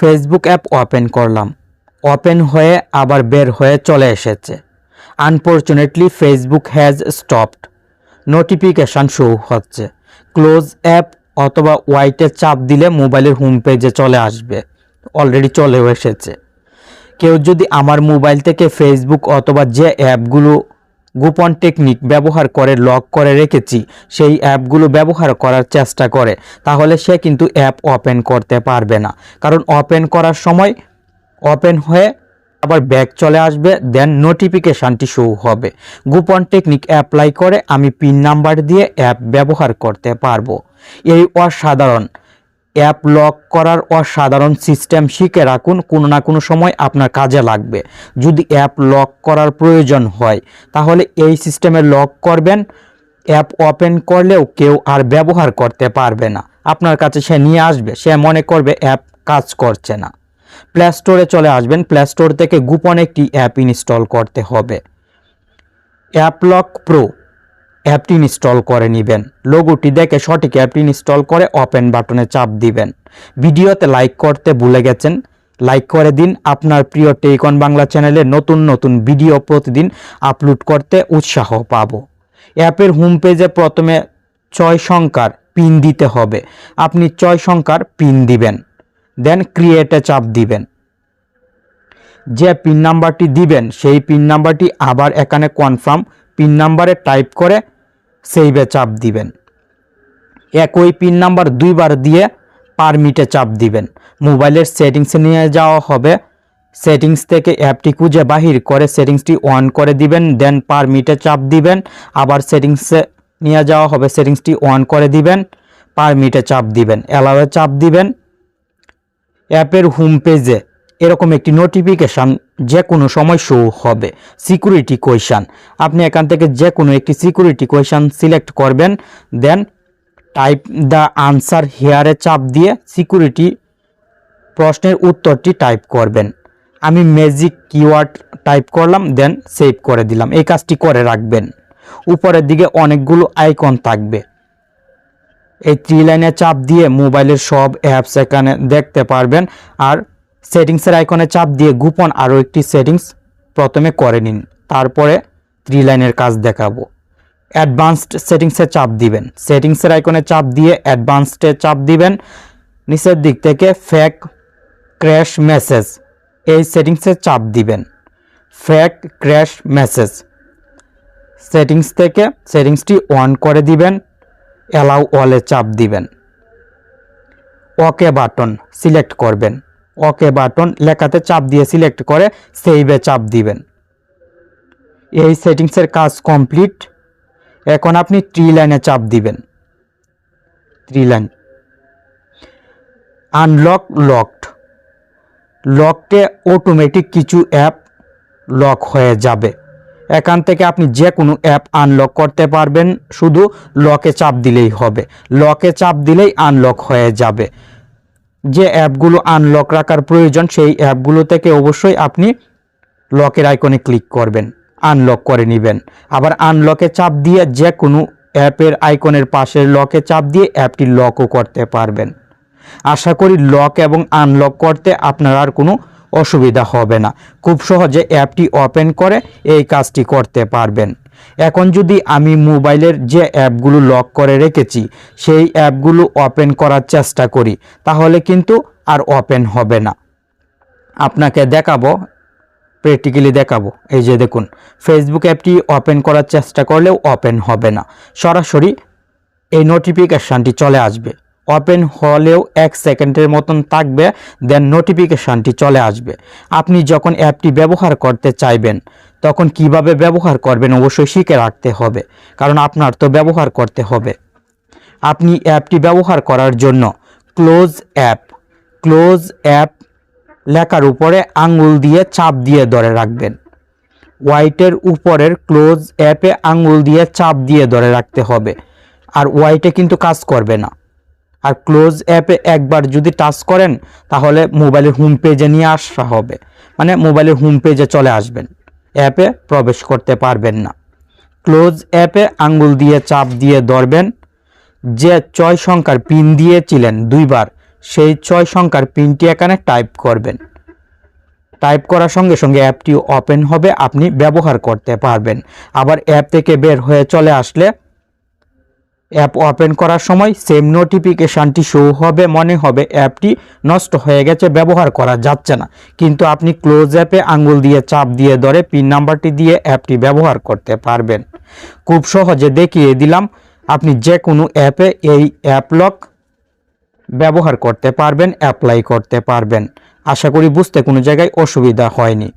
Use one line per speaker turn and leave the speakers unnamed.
Facebook app open করলাম। Open হয়ে আবার বের হয়ে চলে এসেছে। Unfortunately Facebook has stopped notification show হচ্ছে। ক্লোজ অ্যাপ অথবা ওয়াইটে চাপ দিলে মোবাইলের হোম পেজে চলে আসবে। অলরেডি চলেও এসেছে। কেউ যদি আমার মোবাইল থেকে ফেসবুক অথবা যে অ্যাপগুলো গোপন টেকনিক ব্যবহার করে, লক করে রেখেছি। সেই অ্যাপগুলো ব্যবহার করার চেষ্টা করে। তাহলে সে কিন্তু অ্যাপ ওপেন করতে পারবে না। কারণ ওপেন করার সময় ওপেন হয়ে আবার ব্যাক চলে আসবে, দেন নোটিফিকেশানটি শো হবে। গোপন টেকনিক অ্যাপ্লাই করে আমি পিন নাম্বার দিয়ে অ্যাপ ব্যবহার করতে পারব। এই অসাধারণ অ্যাপ লক করার অসাধারণ সিস্টেম শিখে রাখুন। কোনো না কোনো সময় আপনার কাজে লাগবে। যদি অ্যাপ লক করার প্রয়োজন হয়, তাহলে এই সিস্টেমে লক করবেন। অ্যাপ ওপেন করলেও কেউ আর ব্যবহার করতে পারবে না। আপনার কাছে সে নিয়ে আসবে, সে মনে করবে অ্যাপ কাজ করছে না। প্লে স্টোরে চলে আসবেন। প্লে স্টোর থেকে গোপন একটি অ্যাপ ইনস্টল করতে হবে। অ্যাপ লক প্রো অ্যাপটি ইনস্টল করে নেবেন। লোগোটি দেখে সঠিক অ্যাপটি ইনস্টল করে ওপেন বাটনে চাপ দিবেন। ভিডিওতে লাইক করতে ভুলে গেছেন? লাইক করে দিন। আপনার প্রিয় টেকন বাংলা চ্যানেলে নতুন নতুন ভিডিও প্রতিদিন আপলোড করতে উৎসাহ পাবো। অ্যাপের হোম পেজে প্রথমে ছয় সংখ্যার পিন দিতে হবে। আপনি ছয় সংখ্যার পিন দিবেন। দেন ক্রিয়েটে চাপ দিবেন। যে পিন নাম্বারটি দিবেন, সেই পিন নাম্বারটি আবার এখানে কনফার্ম। পিন নাম্বারে টাইপ করে সেইভে চাপ দিবেন। একই পিন নাম্বার দুইবার দিয়ে পারমিটে চাপ দিবেন। মোবাইলের সেটিংসে নিয়ে যাওয়া হবে। সেটিংস থেকে অ্যাপটি খুঁজে বাহির করে সেটিংসটি অন করে দিবেন, দেন পারমিটে চাপ দিবেন। আবার সেটিংসে নিয়ে যাওয়া হবে, সেটিংসটি অন করে দিবেন পারমিটে চাপ দিবেন অ্যালাওয়ে চাপ দিবেন। অ্যাপের হোম পেজে এরকম একটি নোটিফিকেশান যে কোনো সময় শো হবে। সিকিউরিটি কোয়েশান আপনি এখান থেকে যে কোনো একটি সিকিউরিটি কোয়েশান সিলেক্ট করবেন দেন টাইপ দ্য আনসার হেয়ারে চাপ দিয়ে সিকিউরিটি প্রশ্নের উত্তরটি টাইপ করবেন। আমি ম্যাজিক কিওয়ার্ড টাইপ করলাম দেন সেভ করে দিলাম। এই কাজটি করে রাখবেন। উপরের দিকে অনেকগুলো আইকন থাকবে। এই থ্রি লাইনে চাপ দিয়ে মোবাইলের সব অ্যাপস এখানে দেখতে পারবেন। আর সেটিংসের আইকনে চাপ দিয়ে গোপন আরও একটি সেটিংস প্রথমে করে নিন, তারপরে থ্রি লাইনের কাজ দেখাবো। অ্যাডভান্সড সেটিংসে চাপ দিবেন। সেটিংসের আইকনে চাপ দিয়ে অ্যাডভান্সডে চাপ দিবেন। নিচের দিক থেকে ফ্যাক ক্র্যাশ মেসেজ এই সেটিংসে চাপ দিবেন। ফ্যাক ক্র্যাশ মেসেজ সেটিংস থেকে সেটিংসটি অন করে দিবেন অ্যালাউ অলে চাপ দিবেন। ওকে বাটন সিলেক্ট করবেন। ওকে বাটন লেখাতে চাপ দিয়ে সিলেক্ট করে সেইভে চাপ দিবেন। এই সেটিংসের কাজ কমপ্লিট এখন আপনি ট্রি লাইনে চাপ দিবেন। থ্রি লাইন আনলক লকড লকটে অটোমেটিক কিছু অ্যাপ লক হয়ে যাবে। এখান থেকে আপনি যে কোনো অ্যাপ আনলক করতে পারবেন। শুধু লকে চাপ দিলেই হবে। লকে চাপ দিলেই আনলক হয়ে যাবে। যে অ্যাপগুলো আনলক রাখার প্রয়োজন, সেই অ্যাপগুলো থেকে অবশ্যই আপনি লকের আইকনে ক্লিক করবেন আনলক করে নেবেন। আবার আনলকে চাপ দিয়ে যে কোনো অ্যাপের আইকনের পাশের লকে চাপ দিয়ে অ্যাপটি লকও করতে পারবেন। আশা করি লক এবং আনলক করতে আপনার আর কোনো অসুবিধা হবে না। খুব সহজে অ্যাপটি ওপেন করে এই কাজটি করতে পারবেন। এখন যদি আমি মোবাইলের যে অ্যাপগুলো লক করে রেখেছি, সেই অ্যাপগুলো ওপেন করার চেষ্টা করি, তাহলে কিন্তু আর ওপেন হবে না। আপনাকে দেখাবো প্র্যাকটিক্যালি দেখাবো। এই যে দেখুন ফেসবুক অ্যাপটি ওপেন করার চেষ্টা করলেও ওপেন হবে না। সরাসরি এই নোটিফিকেশানটি চলে আসবে। ওপেন হলেও এক সেকেন্ডের মতন থাকবে দেন নোটিফিকেশানটি চলে আসবে। আপনি যখন অ্যাপটি ব্যবহার করতে চাইবেন তখন কীভাবে ব্যবহার করবেন অবশ্যই শিখে রাখতে হবে, কারণ আপনার তো ব্যবহার করতে হবে। আপনি অ্যাপটি ব্যবহার করার জন্য ক্লোজ অ্যাপ ক্লোজ অ্যাপ লেখার উপরে আঙ্গুল দিয়ে চাপ দিয়ে ধরে রাখবেন। হোয়াইটের উপরের ক্লোজ অ্যাপে আঙ্গুল দিয়ে চাপ দিয়ে ধরে রাখতে হবে, আর হোয়াইটে কিন্তু কাজ করবে না। আর ক্লোজ অ্যাপে একবার যদি টাচ করেন, তাহলে মোবাইলের হোম পেজে নিয়ে আসা হবে মানে মোবাইলের হোম পেজে চলে আসবেন। অ্যাপে প্রবেশ করতে পারবেন না। ক্লোজ অ্যাপে আঙ্গুল দিয়ে চাপ দিয়ে ধরবেন। যে ছয় সংখ্যার পিন দিয়েছিলেন দুইবার, সেই ছয় সংখ্যার পিনটি এখানে টাইপ করবেন। টাইপ করার সঙ্গে সঙ্গে অ্যাপটি ওপেন হবে, আপনি ব্যবহার করতে পারবেন। আবার অ্যাপ থেকে বের হয়ে চলে আসলে অ্যাপ ওপেন করার সময় সেম নোটিফিকেশানটি শো হবে, মনে হবে অ্যাপটি নষ্ট হয়ে গেছে, ব্যবহার করা যাচ্ছে না। কিন্তু আপনি ক্লোজ অ্যাপে আঙ্গুল দিয়ে চাপ দিয়ে ধরে পিন নাম্বারটি দিয়ে অ্যাপটি ব্যবহার করতে পারবেন। খুব সহজে দেখিয়ে দিলাম, আপনি যে কোনো অ্যাপে এই অ্যাপ লক ব্যবহার করতে পারবেন, অ্যাপ্লাই করতে পারবেন। আশা করি বুঝতে কোনো জায়গায় অসুবিধা হয়নি।